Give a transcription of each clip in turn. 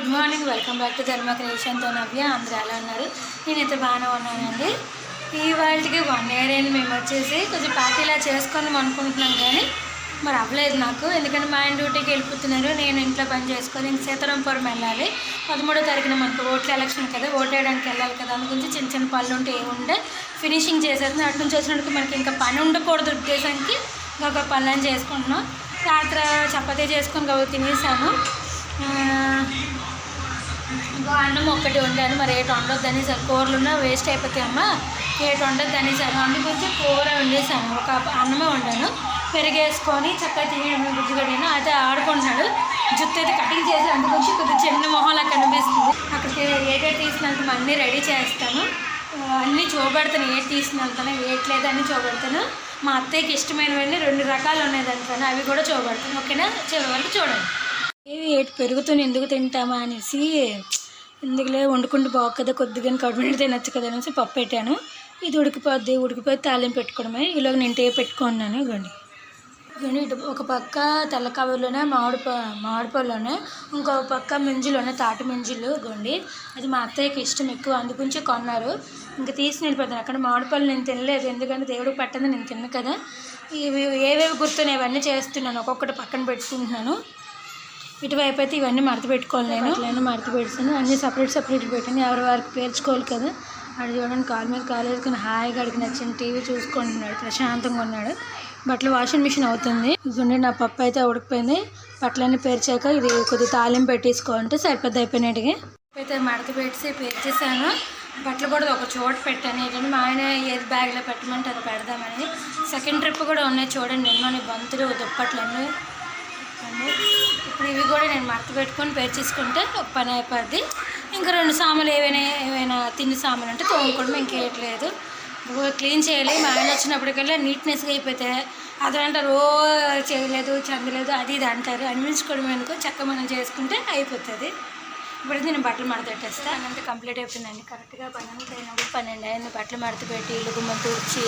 Good morning. Welcome back to Dharma క్రియేషన్తో నవ్య. అందరూ ఎలా ఉన్నారు? నేనైతే బాగానే ఉన్నానండి. ఈ వాళ్ళకి వన్ ఇయర్ అయింది మేము వచ్చేసి. కొంచెం పార్టీలా చేసుకుందాం అనుకుంటున్నాం కానీ మరి అవ్వలేదు నాకు. ఎందుకంటే మా ఆయన డ్యూటీకి వెళ్ళిపోతున్నారు. నేను ఇంట్లో పని చేసుకొని ఇంక సీతారాంపురం వెళ్ళాలి. పదమూడో తారీఖున మనకు ఓట్ల ఎలక్షన్ కదా. ఓట్ వేయడానికి వెళ్ళాలి కదా. అందు గురించి చిన్న చిన్న పనులు ఉంటే ఏముండే ఫినిషింగ్ చేసేస్తుంది. అటు నుంచి వచ్చినప్పుడు మనకి ఇంకా పని ఉండకూడదు ఉద్దేశానికి ఒక పనులను చేసుకుంటున్నాం. రాత్రి చపాతీ చేసుకొని కాబట్టి తినేసాను ఇంకో అన్నం ఒక్కటి వండాను. మరి ఏటు వండొద్దని సార్ కూరలు ఉన్నా వేస్ట్ అయిపోతాయి అమ్మ. ఏటు అని సార్ అందుకొచ్చి కూర వండేసాను ఒక అన్నమే వండాను. పెరిగేసుకొని చక్కగా తినేయడం బుజ్జిగడిను అయితే ఆడుకుంటున్నాడు. జుత్తు అయితే కటింగ్ చేసి అందుకొచ్చి కొద్దిగా చిన్న మొహంలా కనిపిస్తుంది. అక్కడికి ఏటే తీసినంత అన్నీ రెడీ చేస్తాను. అన్నీ చూపెడతాను. ఏటి తీసిన వెళ్తాను ఏట్లేదు అన్నీ చూపెడతాను. మా అత్తయ్యకి ఇష్టమైనవన్నీ రెండు రకాలు ఉన్నాయి దాంట్లో అవి కూడా చూపెడతాను. ఓకేనా? చివరి వరకు చూడండి. ఏవి ఏటి పెరుగుతుంది ఎందుకు తింటామా అనేసి ఎందుకులే వండుకుంటూ బాగు కదా కొద్దిగా కడుపు తినచ్చు కదా అనేసి పప్పు పెట్టాను. ఇది ఉడికిపోద్ది ఉడికిపోయి తాలింపు పెట్టుకోవడమే. ఇలాగ నేను టే పెట్టుకున్నాను ఇవ్వండి ఇవ్వండి ఇటు ఒక పక్క తెల్ల కవర్లోనే మామిడి మామిడిపల్లోనే ఇంకో పక్క మింజులోనే తాటి మింజులు ఇవ్వండి అది మా అత్తయ్యకి ఇష్టం ఎక్కువ అందుగురించి కొన్నారు. ఇంకా తీసి వెళ్ళిపోతాను అక్కడ మామిడిపళ్ళు నేను తినలేదు ఎందుకంటే దేవుడికి పట్టింది నేను తిన్న కదా. ఇవి ఏవేవి గుర్తున్నాయి ఇవన్నీ చేస్తున్నాను ఒక్కొక్కటి పక్కన పెట్టుకుంటున్నాను. ఇటువైపు అయితే ఇవన్నీ మడత పెట్టుకోవాలి నేను. అట్లనే మడత పెడుతాను అన్నీ సపరేట్ సపరేట్ పెట్టాను ఎవరి వారికి పేర్చుకోవాలి కదా. అక్కడ చూడండి కాలు మీద కాలు వేసుకుని హాయిగా అడిగి నచ్చిన టీవీ చూసుకుంటున్నాడు ప్రశాంతంగా ఉన్నాడు. బట్టలు వాషింగ్ మిషన్ అవుతుంది. ఇదిగోండి నా పప్పు అయితే ఉడికిపోయింది. బట్టలన్నీ పేర్చాక ఇది కొద్దిగా తాలింపు పెట్టేసుకోవాలంటే సరిపెద్ద అయిపోయినట్టుగా. అయితే మడత పెట్టి పేర్చేసాను బట్టలు కూడా ఒక చోట పెట్టాను. ఏంటంటే మా ఆయన ఏది బ్యాగ్లో పెట్టమంటే అది పెడదామని. సెకండ్ ట్రిప్ కూడా ఉన్నాయి చూడండి. ఎన్నోని బంతులు దుప్పట్లు అన్నీ అండి ఇప్పుడు ఇవి కూడా నేను మడత పెట్టుకొని పేర్చేసుకుంటే ఒక పని అయిపోద్ది. ఇంకా రెండు సామాన్లు ఏవైనా ఏవైనా తిండి సామాన్లు అంటే తోముకోవడం ఇంకేయట్లేదు క్లీన్ చేయాలి. మా ఆయన వచ్చినప్పటికల్లా నీట్నెస్గా అయిపోతే అదంటే రో చేయలేదు చందలేదు అది ఇది అంటారు. అనిపించుకోవడం అనుకో చక్క మనం చేసుకుంటే అయిపోతుంది. ఇప్పుడు నేను బట్టలు మడత పెట్టేస్తా. కంప్లీట్ అయిపోయిందండి. కరెక్ట్గా పన్నెండు అయినప్పుడు పన్నెండు అయింది. బట్టలు మడత పెట్టి ఇల్లు గుమ్మ తుడిచి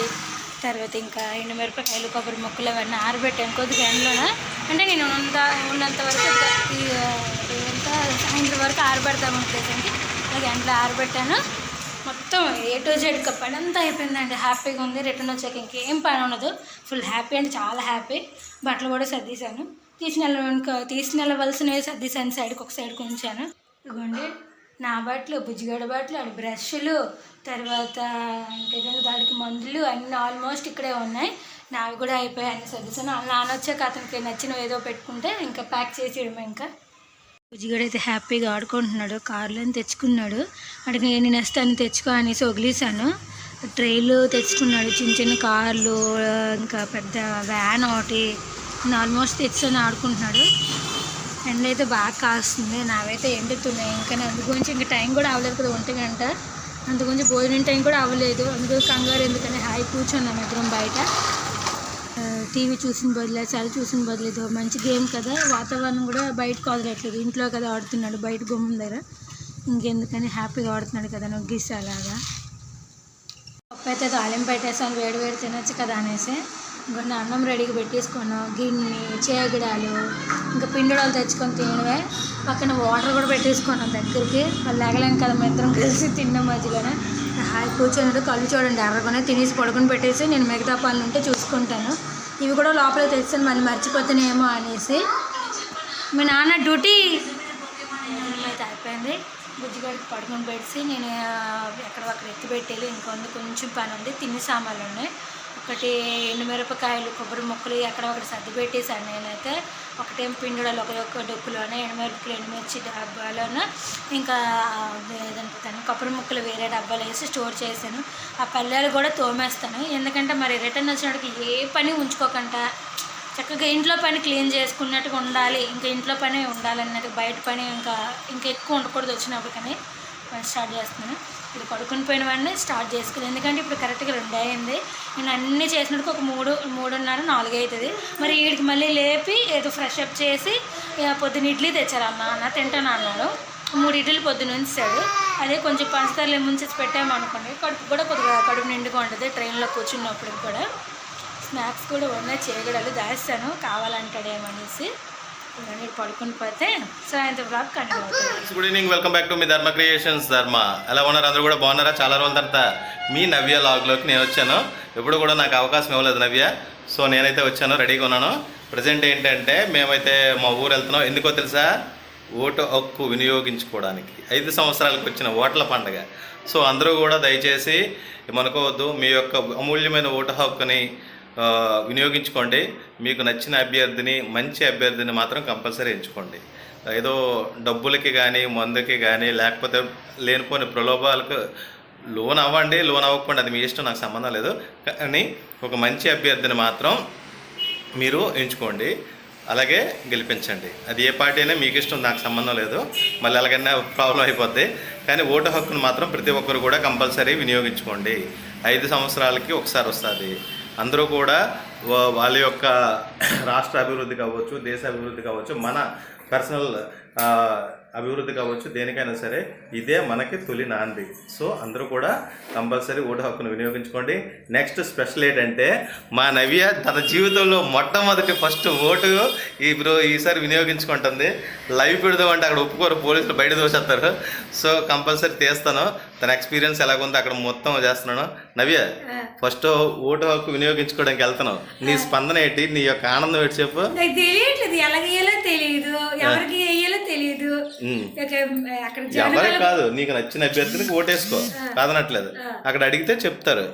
తర్వాత ఇంకా ఎండుమిరపకాయలు కొబ్బరి ముక్కలు అవన్నీ ఆరబెట్టాను. కొద్దిగా ఎండలోన అంటే నేను ఉన్నంత ఉన్నంత వరకు ఎంత సాయంత్రం వరకు ఆరబెడతాము ఉద్దేశంకి. అలాగే అందులో ఆరబెట్టాను. మొత్తం ఏ టు జెడ్ పని అంతా అయిపోయిందండి. హ్యాపీగా ఉంది. రిటర్న్ వచ్చాక ఇంకేం పని ఉండదు. ఫుల్ హ్యాపీ అంటే చాలా హ్యాపీ బట్టలు కూడా సర్దీశాను. తీసిన తీసిన వెళ్ళవలసినవి సర్దీశాను. సైడ్కి ఒక సైడ్కి ఉంచాను. ఇదిగోండి నా బట్టలు బుజ్జిగడ బట్టలు అటు బ్రష్లు తర్వాత ఇంకేదైనా దానికి మందులు అన్నీ ఆల్మోస్ట్ ఇక్కడే ఉన్నాయి. నావి కూడా అయిపోయాయని అన్ని నాన్న వచ్చాక అతనికి నచ్చినవి ఏదో పెట్టుకుంటే ఇంకా ప్యాక్ చేసేయడం ఇంకా. బుజ్జిగడ అయితే హ్యాపీగా ఆడుకుంటున్నాడు కార్లో తెచ్చుకున్నాడు అడిగి నేను వస్తాను తెచ్చుకో అనేసి వదిలేశాను. ట్రైలు తెచ్చుకున్నాడు చిన్న చిన్న కార్లు ఇంకా పెద్ద వ్యాన్ ఒకటి ఆల్మోస్ట్ తెచ్చుకొని ఆడుకుంటున్నాడు. ఎండ అయితే బాగా కాస్తుంది నావైతే ఎండుతున్నాయి ఇంకా అందుగురించి అందు గురించి ఇంకా టైం కూడా అవ్వలేదు కదా ఒంటి గంట. అందుగురించి భోజనం టైం కూడా అవ్వలేదు అందుకు కంగారు ఎందుకని హాయి కూర్చున్నాం ఇద్దరం బయట. టీవీ చూసిన బదులు చలి చూసిన బదులు మంచి గేమ్ కదా. వాతావరణం కూడా బయటకు వదలట్లేదు ఇంట్లో కదా ఆడుతున్నాడు బయట గుమ్మం దగ్గర ఇంకెందుకని హ్యాపీగా ఆడుతున్నాడు కదా నొగ్గిస్తే అలాగా. పప్పు అయితే తాలింపు పెట్టేసాను వేడి వేడి తినొచ్చు కదా అనేసి. ఇంకొన్ని అన్నం రెడీగా పెట్టేసుకున్నాం గిన్నె చేగడాలు ఇంకా పిండిడాలు తెచ్చుకొని తినవే పక్కన వాటర్ కూడా పెట్టేసుకున్నాం దగ్గరికి. వాళ్ళు లేగలేం కదా మేము కలిసి తిన్నాం మధ్యలోనే. హాయ్ కూర్చొని కళ్ళు చూడండి ఎర్రగానే తినేసి పడుకొని పెట్టేసి నేను మిగతా పనులు ఉంటే చూసుకుంటాను. ఇవి కూడా లోపల తెలుసుని మళ్ళీ మర్చిపోతున్నాయేమో అనేసి. మీ నాన్న డ్యూటీ అయితే అయిపోయింది బుజ్జిగాడికి పడుకొని పెడిసి నేను ఎక్కడ అక్కడ ఎత్తి పెట్టేది ఇంకొంది కొంచెం పని ఉంది తిని సామాన్లు ఉన్నాయి. ఒకటి ఎండుమిరపకాయలు కొబ్బరి ముక్కలు అక్కడ ఒకటి సర్ది పెట్టేశాను నేనైతే. ఒకటేం పిండిడలు ఒక ఒక డొక్కులోనే ఎండుమిరపకాయలు ఎండుమిర్చి డబ్బాలోన ఇంకా ఏదంటాను కొబ్బరి ముక్కలు వేరే డబ్బాలు వేసి స్టోర్ చేశాను. ఆ పల్లెలు కూడా తోమేస్తాను. ఎందుకంటే మరి రిటర్న్ వచ్చినప్పటికి ఏ పని ఉంచుకోకుండా చక్కగా ఇంట్లో పని క్లీన్ చేసుకున్నట్టుగా ఉండాలి. ఇంకా ఇంట్లో పని ఉండాలన్నది బయట పని ఇంకా ఇంకా ఎక్కువ ఉండకూడదు వచ్చినప్పటికని పని స్టార్ట్ చేస్తున్నాను. ఇది పడుకుని పోయిన వాడిని స్టార్ట్ చేసుకుని ఎందుకంటే ఇప్పుడు కరెక్ట్గా రెండు అయింది. నేను అన్నీ చేసినట్టు ఒక మూడు మూడున్నర నాలుగు అవుతుంది మరి వీడికి మళ్ళీ లేపి ఏదో ఫ్రెష్ అప్ చేసి ఇక పొద్దున్న ఇడ్లీ తెచ్చారమ్మా అన్న అన్న తింటాను అన్నాడు. మూడు ఇడ్లీలు పొద్దున్న ఉంచాడు. అదే కొంచెం పంచదారలు ముంచేసి పెట్టామనుకోండి కడుపు కూడా కొద్దిగా కడుపు నిండుగా ఉంటుంది ట్రైన్లో కూర్చున్నప్పుడు కూడా. స్నాక్స్ కూడా ఉన్నాయి చేయగడలు దాస్తాను. కావాలంటాడేమనేసి ఇవన్నీ పడుకుని పోతే సాయంత్రం బ్లాగ్ కంటిన్యూ అవుతుంది. Good evening welcome back to me Dharma creations ధర్మ. ఎలా ఉన్నారు? అందరూ కూడా బాగున్నారా? చాలా రోజుల తర్వాత మీ నవ్య లాగ్లోకి నేను వచ్చాను. ఎప్పుడు కూడా నాకు అవకాశం ఇవ్వలేదు నవ్య. సో నేనైతే వచ్చాను రెడీగా ఉన్నాను. ప్రజెంట్ ఏంటంటే మేమైతే మా ఊరు వెళ్తున్నాం. ఎందుకో తెలుసా? ఓటు హక్కు వినియోగించుకోవడానికి. ఐదు సంవత్సరాలకు వచ్చిన ఓట్ల పండగ. సో అందరూ కూడా దయచేసి మనకోవద్దు మీ యొక్క అమూల్యమైన ఓటు హక్కుని వినియోగించుకోండి. మీకు నచ్చిన అభ్యర్థిని మంచి అభ్యర్థిని మాత్రం కంపల్సరీ ఎంచుకోండి. ఏదో డబ్బులకి కానీ మందుకి కానీ లేకపోతే లేనిపోని ప్రలోభాలకు లోన్ అవ్వండి లోన్ అవ్వకుండా అది మీ ఇష్టం నాకు సంబంధం లేదు. కానీ ఒక మంచి అభ్యర్థిని మాత్రం మీరు ఎంచుకోండి. అలాగే గెలిపించండి. అది ఏ పార్టీ అయినా మీకు ఇష్టం నాకు సంబంధం లేదు. మళ్ళీ అలాగైనా ప్రాబ్లం అయిపోద్ది. కానీ ఓటు హక్కును మాత్రం ప్రతి ఒక్కరు కూడా కంపల్సరీ వినియోగించుకోండి. ఐదు సంవత్సరాలకి ఒకసారి వస్తుంది. అందరూ కూడా వా- వాళ్ళ యొక్క రాష్ట్ర అభివృద్ధి కావచ్చు దేశ అభివృద్ధి కావచ్చు మన పర్సనల్ అభివృద్ధి కావచ్చు దేనికైనా సరే ఇదే మనకి తొలి నాంది. సో అందరూ కూడా కంపల్సరీ ఓటు హక్కును వినియోగించుకోండి. నెక్స్ట్ స్పెషల్ ఏంటంటే మా నవ్య తన జీవితంలో మొట్టమొదటి ఫస్ట్ ఓటు ఈ బ్రో ఈసారి వినియోగించుకుంటుంది. లైవ్ పెడదామంటే అక్కడ ఒప్పుకోరు పోలీసులు బయట దోసేస్తారు సో కంపల్సరీ తీస్తాను. తన ఎక్స్పీరియన్స్ ఎలాగుందో అక్కడ మొత్తం చేస్తున్నాను. నవ్య ఫస్ట్ ఓటు హక్కు వినియోగించుకోవడానికి వెళ్తున్నావు. నీ స్పందన ఏంటి? నీ యొక్క ఆనందం ఏంటి చెప్పు. తెలియట్లేదు ఎలాగ వేయాలో తెలియదు ఎవరికి వేయాలో తెలియదు ఉమ్. ఇక, అక్కడ ఎవరే కాదు నీకు నచ్చిన అభ్యర్థికి ఓటేసుకో. కాదనట్లేదు. అక్కడ అడిగితే చెప్తారు.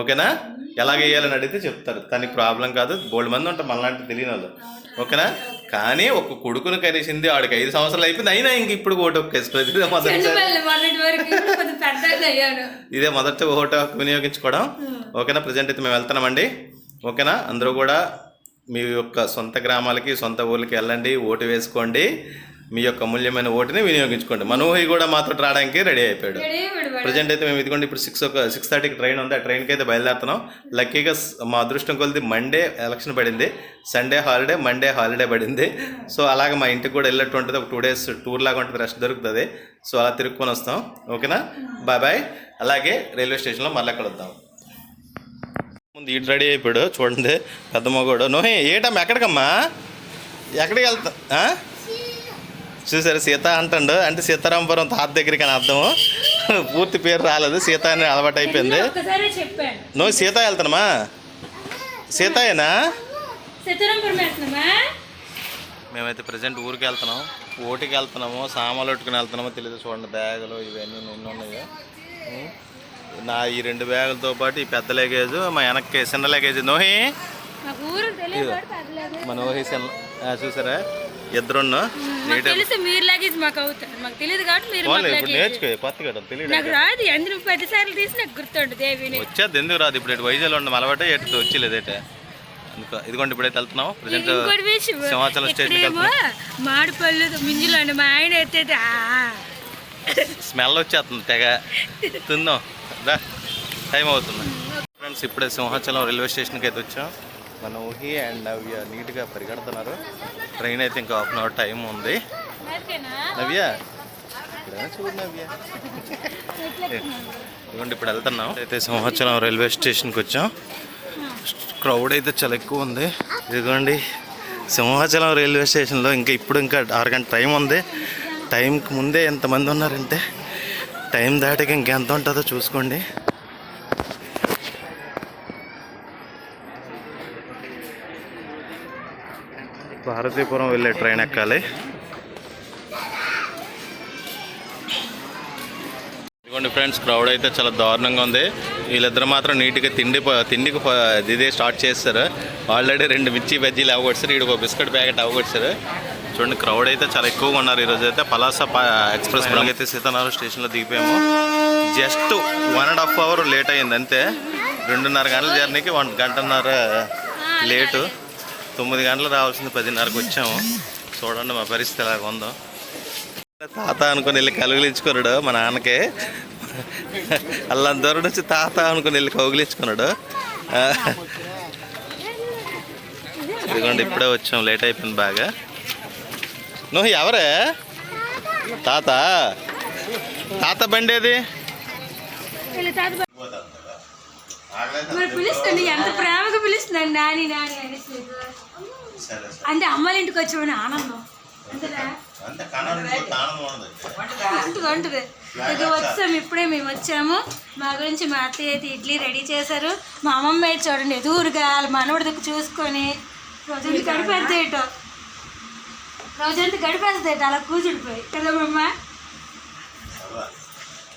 ఓకేనా? ఎలాగ వేయాలని అడిగితే చెప్తారు. తనకి ప్రాబ్లం కాదు బోల్డ్ మంది ఉంటారు మనలాంటి తెలియని వాళ్ళు ఓకేనా? కానీ ఒక కొడుకును కనిసింది ఆడికి ఐదు సంవత్సరాలు అయిపోయింది. అయినా ఇంక ఇప్పుడు ఓటు ఇదే మొదటి ఓటు వినియోగించుకోవడం. ఓకేనా? ప్రజెంట్ అయితే మేము వెళ్తున్నామండి. ఓకేనా? అందరూ కూడా మీ యొక్క సొంత గ్రామాలకి సొంత ఊర్లకి వెళ్ళండి ఓటు వేసుకోండి. మీ యొక్క అమూల్యమైన ఓటుని వినియోగించుకోండి. మనోహి కూడా మాతో రావడానికి రెడీ అయిపోయాడు. ప్రజెంట్ అయితే మేము ఇదిగోండి ఇప్పుడు సిక్స్ ఒక సిక్స్ థర్టీకి ట్రైన్ ఉంది. ఆ ట్రైన్కి అయితే బయలుదేరుతున్నాం. లక్కీగా మా అదృష్టం కొలిది మండే ఎలక్షన్ పడింది. సండే హాలిడే మండే హాలిడే పడింది. సో అలాగే మా ఇంటికి కూడా వెళ్ళట్టు ఉంటుంది. ఒక టూ డేస్ టూర్ లాగా ఉంటుంది రెస్ట్ దొరుకుతుంది. సో అలా తిరుక్కొని వస్తాం. ఓకేనా? Bye bye. అలాగే రైల్వే స్టేషన్లో మళ్ళీ అక్కడ వద్దాం ముందు ఇటు రెడీ అయిపోయాడు. చూడండి పెద్ద మగోడు. నోహే ఏటమ్మా ఎక్కడికమ్మా? ఎక్కడికి వెళ్తా? చూసారు? సీత అంటాడు. అంటే సీతారాంపురం తాత దగ్గరికి అని అర్థం. పూర్తి పేరు రాలేదు. సీత అని అలవాటు అయిపోయింది. నువ్వు సీత వెళ్తానమ్మా సీతయేనా వెళ్తున్నామా మేమైతే ప్రజెంట్ ఊరికి వెళ్తున్నాం. ఓటికి వెళ్తున్నాము. సామాన్లు పెట్టుకుని వెళ్తున్నామో. తెలియదు చూడండి బ్యాగులు ఇవన్నీ ఎన్ని ఉన్నాయో. నా ఈ రెండు బ్యాగులతో పాటు ఈ పెద్ద లగేజ్ మా వెనక్కి చిన్న లగేజ్ నోహి. మా నోహి చిన్న చూసారా? ఇద్దరున్న తెలుసు మీరు లగేజ్ మాకు అవుతారు మాకు తెలియదు కాబట్టి మీరు పోలే మాకు ఇప్పుడు లగేజ్ నేర్చుకో కొత్తగా తెలియదు నాకు రాదు తీసి నాకు గుర్తుండదు దేవిని. వచ్చేది ఎందుకు రాదు? ఇప్పుడు ఇటు వైజాగ్లో ఉండడం అలవాటే ఎటు వచ్చేలేదైతే అందుకో ఇదిగోండి ఇప్పుడైతే వెళ్తున్నాం. ప్రజెంట్ ఇంకోటి విషయం సింహాచలం మాడిపళ్ళు మింజులు అండి. మా ఆయన. స్మెల్ వచ్చేస్తుంది తెగ. తిందాం. రా టైం అవుతుంది. ఫ్రెండ్స్ ఇప్పుడే సింహాచలం రైల్వే స్టేషన్కి అయితే వచ్చాం. మన ఊహి అండ్ నవ్య నీట్గా పరిగెడుతున్నారు. ట్రైన్ అయితే ఇంకా హాఫ్ అన్ అవర్ టైం ఉంది? నవ్య? చూడు నవ్య? ఇదిగోండి ఇప్పుడు వెళ్తున్నాం. అయితే సింహాచలం రైల్వే స్టేషన్కి వచ్చాం. క్రౌడ్ అయితే చాలా ఎక్కువ ఉంది. ఇదిగోండి సింహాచలం రైల్వే స్టేషన్లో ఇంకా ఇప్పుడు ఇంకా ఆరు గంట టైం ఉంది. టైంకి ముందే ఎంతమంది ఉన్నారంటే టైం దాటికి ఇంకెంత ఉంటుందో చూసుకోండి. భారతీపురం వెళ్ళే ట్రైన్ ఎక్కాలి. ఇదిగోండి ఫ్రెండ్స్ క్రౌడ్ అయితే చాలా దారుణంగా ఉంది. వీళ్ళిద్దరు మాత్రం నీట్గా తిండి తిండికి ఇదే స్టార్ట్ చేస్తారు. ఆల్రెడీ రెండు మిర్చి బజ్జీలు అవగొట్టారు వీడికి ఒక బిస్కెట్ ప్యాకెట్ అవగొట్టారు చూడండి క్రౌడ్ అయితే చాలా ఎక్కువగా ఉన్నారు ఈరోజు అయితే. పలాస ఎక్స్ప్రెస్ అయితే సీతారామ స్టేషన్లో దిగిపోయాము. Just one and half hour late అయింది అంతే. రెండున్నర గంటల జర్నీకి వన్ గంటన్నర లేటు తొమ్మిది గంటలు రావాల్సింది పదిన్నరకు వచ్చాము. చూడండి మా పరిస్థితి ఎలాగ ఉందో. తాత అనుకుని వెళ్ళి కలుగులించుకున్నాడు మా నాన్నకి. అల్లంత దూరం నుంచి తాత అనుకుని వెళ్ళి కౌగిలించుకున్నాడు ఇదిగోండి ఇప్పుడే వచ్చాం. లేట్ అయిపోయింది బాగా. నువ్వు ఎవరే? తాత. తాత బండి ఏది? తాత మరి పిలుస్తుంది ఎంత ప్రేమగా పిలుస్తున్నాను నాని నాని అనేసి అంటే అమ్మాయిల ఇంటికి వచ్చామని ఆనందం. ఉంటుంది ఉంటుంది ఇక వచ్చాం ఇప్పుడే మేము వచ్చాము. మా గురించి మా అత్తయ్య అయితే ఇడ్లీ రెడీ చేశారు. మా అమ్మమ్మ అయితే చూడండి ఎదురుగా మనవడి దగ్గర చూసుకొని రోజంతా గడిపేద్ది ఇటు రోజంతా గడిపేస్తుంది ఇటు అలా కూర్చుండిపోయి. కదా మమ్మ సరదా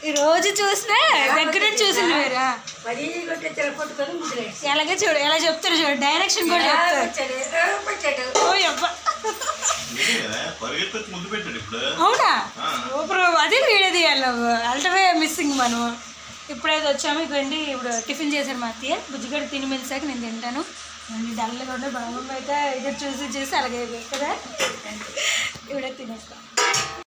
ఈ రోజు చూసినా దగ్గర నుంచి చూసింది మీరు. ఎలాగే చూడు ఎలా చెప్తారు చూడు డైరెక్షన్ కూడా ఇప్పుడు. అవునా. సూపర్ అది వీడియో తీయాలి అల్టవే మిస్సింగ్ మనం ఇప్పుడైతే వచ్చాము ఇవ్వండి ఇప్పుడు టిఫిన్ చేశారు మా అత్తయ్య. బుజ్జిగడ్డ తిని మెలిసాక నేను తింటాను. అండి డల్గా ఉండే బాబమ్మ అయితే ఎదురు చూసి చూసి అలాగే కదా? ఇప్పుడే తినేస్తాం.